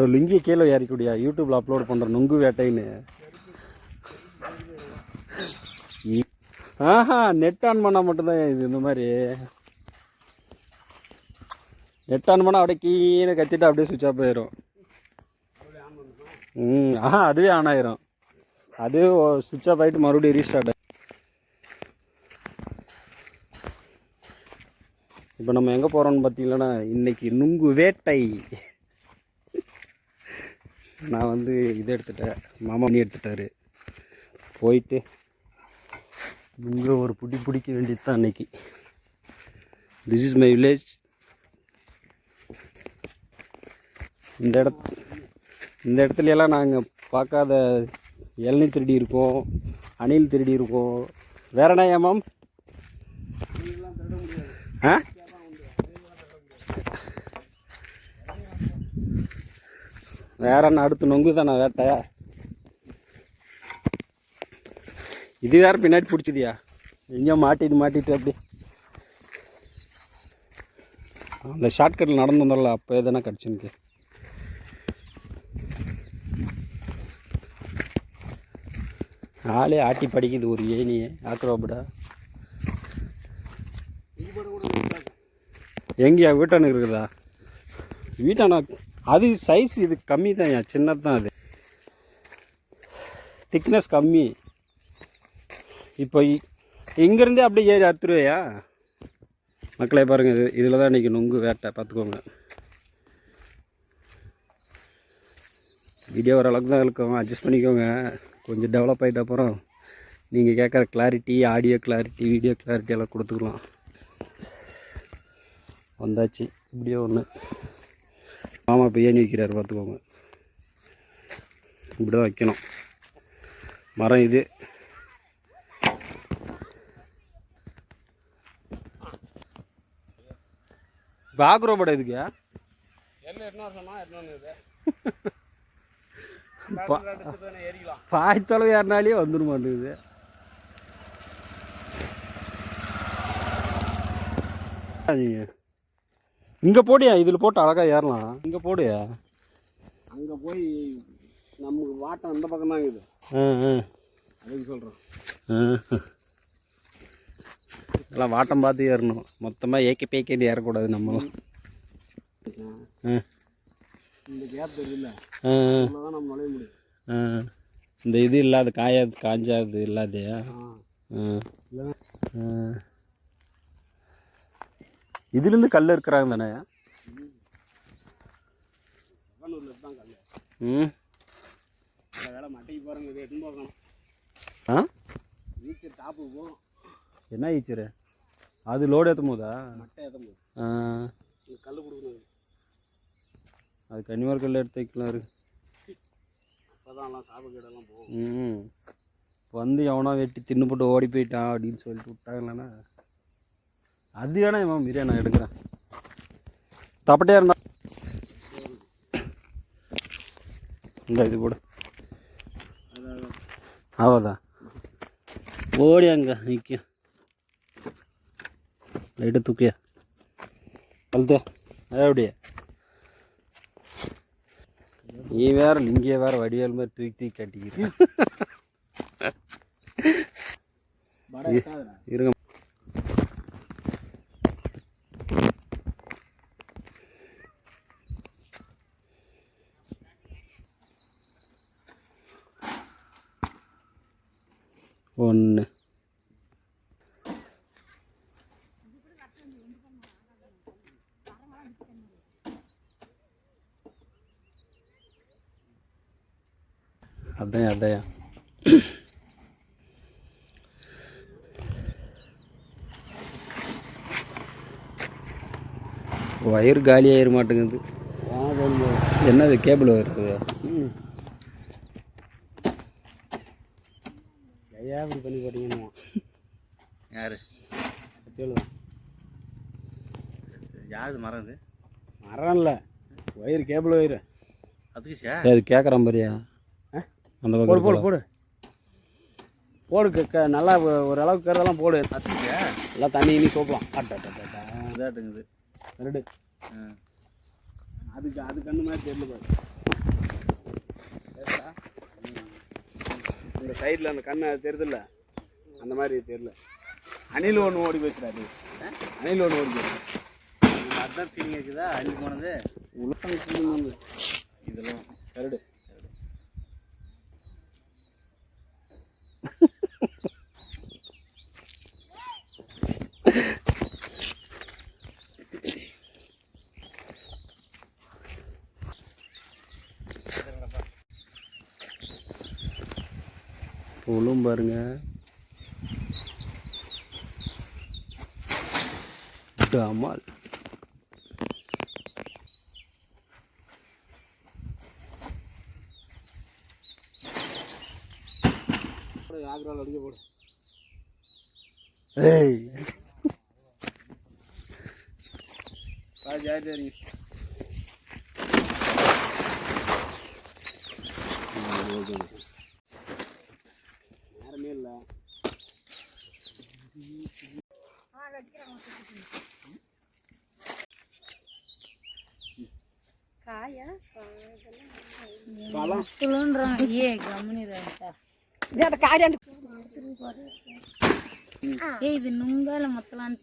ஒரு லுங்கியை கீழே இறக்கக்கூடிய யூடியூப்ல அப்லோட் பண்ணுற நுங்கு வேட்டைன்னு. ஆஹா நெட் ஆன் பண்ணால் மட்டும்தான் இது இந்த மாதிரி. நெட் ஆன் பண்ணால் அப்படியே கீழே கத்திட்டு அப்படியே சுவிட்ச் ஆஃப் ஆயிரும். ம் ஆஹா அதுவே ஆன் ஆயிரும். அது சுவிட்ச் ஆஃப் ஆகிட்டு மறுபடியும் ரீஸ்டார்ட் இப்போ நம்ம எங்கே போகிறோம்னு பார்த்தீங்கன்னா இன்றைக்கி நுங்கு வேட்டை. நான் வந்து இதை எடுத்துட்டேன். மாமா பண்ணி எடுத்துட்டாரு. போயிட்டு இங்கே ஒரு பிடி பிடிக்க வேண்டியது தான் அன்னைக்கு. திஸ் இஸ் மை வில்லேஜ் இந்த இடத்து இந்த இடத்துல எல்லாம் நாங்கள் பார்க்காத இளநீ திருடி இருக்கோம் அணில் திருடி இருக்கோம். வேற என்ன ஏமாம் ஆ? வேற என்ன அடுத்து நொங்கு தானே வேட்டை. இது வேற பின்னாடி பிடிச்சதியா? எங்கேயோ மாட்டிட்டு மாட்டிட்டு அப்படி அந்த ஷார்ட்கட்டில் நடந்து வந்தோம்ல அப்போ எதனா கிடச்சுன்னு ஆளே ஆட்டி படிக்குது ஒரு ஏனியே ஆக்ரோபடா. எங்கேயா வீட்டானுக்கு இருக்குதா? வீட்டானா அது சைஸ் இது கம்மி தான் சின்னது தான் அது. திக்னஸ் கம்மி. இப்போ இங்கேருந்தே அப்படியே ஏறி அத்துருவையா மக்களே பாருங்கள் இது இதில் தான் இன்றைக்கி நொங்கு வேட்டை பார்த்துக்கோங்க. வீடியோ ஓரளவுக்கு தான் இருக்கும் அட்ஜஸ்ட் பண்ணிக்கோங்க. கொஞ்சம் டெவலப் ஆகிட்ட அப்புறம் நீங்கள் கேட்குற clarity audio clarity video clarity எல்லாம் கொடுத்துக்கலாம். வந்தாச்சு இப்படியே ஒன்று மாமா இப்போ ஏணி வைக்கிறாரு பார்த்துக்கோங்க. இப்படி தான் வைக்கணும். மரம் இது. இப்போ ஆக்ரோபட இதுக்கு என்ன எட்நூறு சொன்னா எட்நூறு இது பா- ஏறிக்கலாம். பாய்த்தளவு ஏறினாலே வந்துட மாட்டேங்குது. நீங்கள் இங்கே போடியா? இதில் போட்டு அழகாக ஏறலாம். இங்கே போடுயா? அங்க போய் நமக்கு வாட்டம் அந்த பக்கம் தான் ஆ அதுக்கு சொல்றோம். ஆ. எல்லாம் வாட்டம் பார்த்து ஏறணும். மொத்தமாக ஏக்கி பேக்கேண்டு ஏறக்கூடாது நம்மளும். இந்த கேப் தெரியல. தான் நம்ம நுழைய முடியும். இந்த இது இல்லாத காயாது காஞ்சாது இல்லாதையா? ஆ. ஆ. இதுலேருந்து கல் இருக்கிறாங்க தானே? தான் கல் ம். மட்டைக்கு எடுத்துன்னு ஆ? போகும் என்ன ஈச்சர்? அது லோடு ஏற்றும் போதா? மட்டை ஏற்ற கல் கொடுக்கணும் அது கன்னிமார் கல் எடுத்து வைக்கலாம் இருக்கு போகும் ம். இப்போ வந்து எவனா வெட்டி தின்னு போட்டு ஓடி போயிட்டான் அப்படின்னு சொல்லிட்டு விட்டாங்களாண்ணா? அது வேணா இவன் மீறியா நான் எடுக்கிறேன். தப்பட்டே இருந்தா இந்த இது போடு. ஆவாதா ஓடி அங்கே நிற்கும் லைட்டு தூக்கியா. அழுத்தே அப்படியே. நீ வேற லிங்கிய வேற வடிவேல் மாதிரி தூக்கி தூக்கி கட்டிக்கிறேன் இருங்க. ஒன்று. அதான் அதையா வயிறு காலி ஆயிர மாட்டேங்குது என்னது கேபிள் வருது கையா இப்படி பண்ணி போட்டீங்கன்னு யார்? சொல்லுவேன் யாருது மரம் இது? மரம் இல்லை. வயிறு கேபிள் வயிறு. அதுக்கு சே அது கேட்குறான் பாரியா? ஆ? அந்த போடு போடு போடு. போடு க- க- நல்லா ஓரளவுக்கு கருதெல்லாம் போடு. அதுக்கு எல்லாம் தண்ணி இனி சோப்பலாம். அட்டா இதாட்டுங்குது. ரெண்டு. அதுக்கு அது கண்ணு மாதிரி தெரியல பாரு. இந்த சைடில் அந்த கண்ணை தெரியுதுல்ல? அந்த மாதிரி தெரியல. அணில் ஒன்று ஓடி போச்சுடாது அணில் ஒன்று ஓடி போச்சு அதுதான் ஃபீலிங் இருக்குதா? அள்ளி போனது? உலகம் ஃபீலிங் வந்து இதெல்லாம் கரடு. புழும் பாருங்க. டமால் போடு ஆக்ராவில் அடிக்க போடு ஏய் நேரமே இல்லை కాయా இது நுங்கால முத்தலான்னு